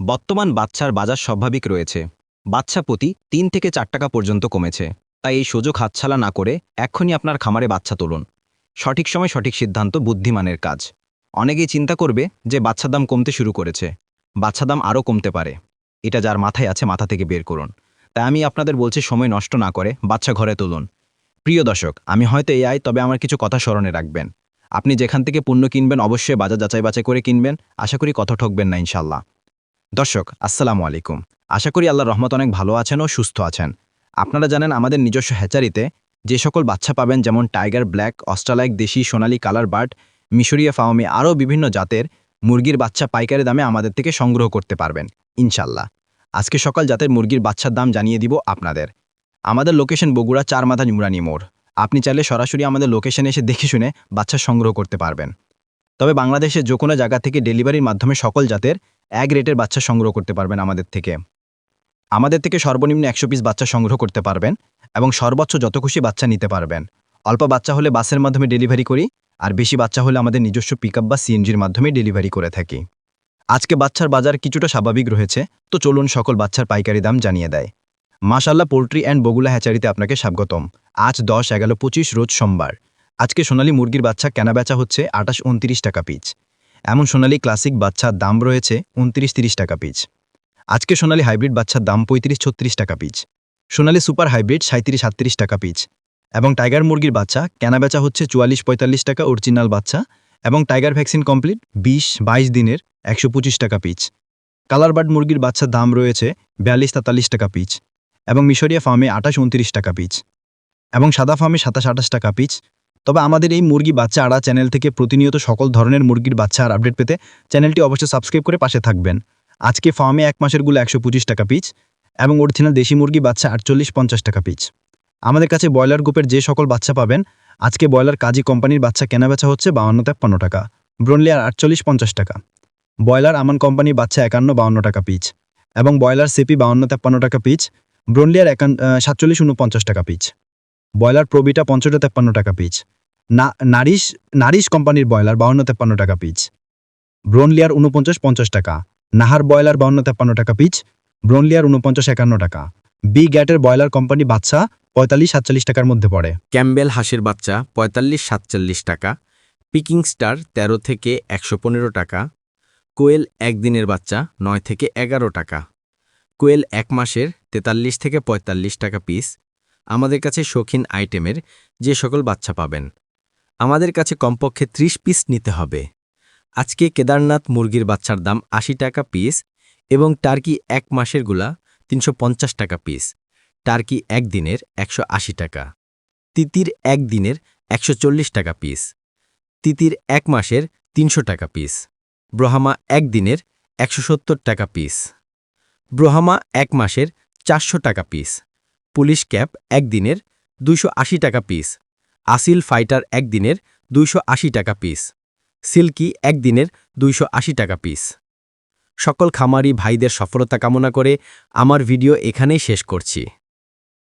বর্তমান বাচ্চার বাজার স্বাভাবিক রয়েছে। বাচ্চা প্রতি তিন থেকে চার টাকা পর্যন্ত কমেছে। তাই এই সুযোগ হাতছালা না করে এক্ষুনি আপনার খামারে বাচ্চা তুলুন। সঠিক সময় সঠিক সিদ্ধান্ত বুদ্ধিমানের কাজ। অনেকেই চিন্তা করবে যে বাচ্চার দাম কমতে শুরু করেছে। বাচ্চা দাম আরও কমতে পারে। এটা যার মাথায় আছে মাথা থেকে বের করুন। তাই আমি আপনাদের বলছি সময় নষ্ট না করে বাচ্চা ঘরে তুলুন। প্রিয় দর্শক, আমি হয়তো এআই, তবে আমার কিছু কথা স্মরণে রাখবেন। আপনি যেখান থেকে পণ্য কিনবেন, অবশ্যই বাজার যাচাই বাছাই করে কিনবেন। আশা করি কথা ঠকবেন না ইনশাল্লাহ দর্শক, আসসালামু আলাইকুম। আশা করি আল্লাহ রহমত অনেক ভালো আছেন ও সুস্থ আছেন। আপনারা জানেন আমাদের নিজস্ব হ্যাচারিতে যে সকল বাচ্চা পাবেন, যেমন টাইগার ব্ল্যাক, অস্ট্রালাইক, দেশি, সোনালী, কালার বার্ড, মিশরীয় ফাওমি, আরও বিভিন্ন জাতের মুরগির বাচ্চা পাইকারি দামে আমাদের থেকে সংগ্রহ করতে পারবেন ইনশাল্লাহ আজকে সকাল জাতের মুরগির বাচ্চার দাম জানিয়ে দিব আপনাদের। আমাদের লোকেশন বগুড়া চার মাথা নুরানি মোড়। আপনি চাইলে সরাসরি আমাদের লোকেশনে এসে দেখে শুনে বাচ্চা সংগ্রহ করতে পারবেন। তবে বাংলাদেশের যে কোনো জায়গা থেকে ডেলিভারির মাধ্যমে সকল জাতের এক রেটের বাচ্চা সংগ্রহ করতে পারবেন আমাদের থেকে। আমাদের থেকে সর্বনিম্ন একশো পিস বাচ্চা সংগ্রহ করতে পারবেন এবং সর্বোচ্চ যত খুশি বাচ্চা নিতে পারবেন। অল্প বাচ্চা হলে বাসের মাধ্যমে ডেলিভারি করি, আর বেশি বাচ্চা হলে আমাদের নিজস্ব পিকআপ বা সিএনজির মাধ্যমে ডেলিভারি করে থাকি। আজকে বাচ্চার বাজার কিছুটা স্বাভাবিক রয়েছে, তো চলুন সকল বাচ্চার পাইকারি দাম জানিয়ে দেয়। মাশাল্লাহ পোলট্রি অ্যান্ড বগুলা হ্যাচারিতে আপনাকে স্বাগতম। আজ দশ এগারো পঁচিশ রোজ সোমবার। আজকে সোনালী মুরগির বাচ্চা কেনা বেচা হচ্ছে আটাশ উনত্রিশ টাকা পিচ এমন সোনালী ক্লাসিক বাচ্চার দাম রয়েছে উনত্রিশ তিরিশ টাকা পিচ। আজকে সোনালী হাইব্রিড বাচ্চার দাম পঁয়ত্রিশ ছত্রিশ টাকা পিচ। সোনালী সুপার হাইব্রিড সাঁত্রিশ সাতত্রিশ টাকা পিচ। এবং টাইগার মুরগির বাচ্চা কেনা বেচা হচ্ছে চুয়াল্লিশ পঁয়তাল্লিশ টাকা অরিজিনাল বাচ্চা এবং টাইগার ভ্যাকসিন কমপ্লিট বিশ বাইশ দিনের একশো পঁচিশ টাকা পিচ। কালার বার্ড মুরগির বাচ্চার দাম রয়েছে বিয়াল্লিশ তেতাল্লিশ টাকা পিচ এবং মিশরিয়া ফার্মে আঠাশ, উনত্রিশ টাকা পিচ এবং সাদা ফার্মে সাতাশ, আঠাশ টাকা পিচ তবে আমাদের এই মুরগি বাচ্চা আড়া চ্যানেল থেকে প্রতিনিয়ত সকল ধরনের মুরগির বাচ্চা আর আপডেট পেতে চ্যানেলটি অবশ্যই সাবস্ক্রাইব করে পাশে থাকবেন। আজকে ফার্মে এক মাসেরগুলো একশো পঁচিশ টাকা পিচ এবং অরিজিনাল দেশি মুরগি বাচ্চা আটচল্লিশ পঞ্চাশ টাকা পিচ। আমাদের কাছে ব্রয়লার গ্রুপের যে সকল বাচ্চা পাবেন, আজকে ব্রয়লার কাজী কোম্পানির বাচ্চা কেনা বেচা হচ্ছে বাউন্ন তেপ্পান্ন টাকা, ব্রনলিয়ার আটচল্লিশ পঞ্চাশ টাকা, ব্রয়লার আমান কোম্পানির বাচ্চা একান্ন বাউন্ন টাকা পিচ এবং ব্রয়লার সেপি বাউন্ন তেপ্পান্ন টাকা পিচ, ব্রনলিয়ার একান সাতচল্লিশ উনপঞ্চাশ টাকা পিচ, ব্রয়লার প্রবিটা পঞ্চান্ন তেপ্পান্ন টাকা পিচ না, নারিশ নারিশ কোম্পানির ব্রয়লার বাউন্ন তেপ্পান্ন টাকা পিচ। ব্রোনলিয়ার উনপঞ্চাশ পঞ্চাশ টাকা। নাহার ব্রয়লার বাউন্ন তেপ্পান্ন টাকা পিচ। ব্রোনলিয়ার উনপঞ্চাশ একান্ন টাকা। বি গ্যাটের ব্রয়লার কোম্পানি বাচ্চা পঁয়তাল্লিশ, সাতচল্লিশ টাকার মধ্যে পড়ে। ক্যাম্বেল হাঁসের বাচ্চা পঁয়তাল্লিশ, সাতচল্লিশ টাকা। পিকিং স্টার ১৩ থেকে একশো পনেরো টাকা। কোয়েল একদিনের বাচ্চা নয় থেকে এগারো টাকা। কোয়েল এক মাসের তেতাল্লিশ থেকে পঁয়তাল্লিশ টাকা পিস। আমাদের কাছে শৌখিন আইটেমের যে সকল বাচ্চা পাবেন। আমাদের কাছে কমপক্ষে ৩০ পিস নিতে হবে। আজকে কেদারনাথ মুরগির বাচ্চার দাম আশি টাকা পিস এবং টার্কি এক মাসেরগুলা তিনশো পঞ্চাশ টাকা পিস। টার্কি একদিনের একশো আশি টাকা। তিতির একদিনের একশো চল্লিশ টাকা পিস। তিতির এক মাসের তিনশো টাকা পিস। ব্রহামা একদিনের একশো সত্তর টাকা পিস। ব্রহামা এক মাসের চারশো টাকা পিস। পুলিশ ক্যাপ একদিনের আশি টাকা পিস। আসিল ফাইটার একদিনের দুইশো আশি টাকা পিস। সিল্কি একদিনের দুইশো আশি টাকা পিস। সকল খামারি ভাইদের সফলতা কামনা করে আমার ভিডিও এখানেই শেষ করছি।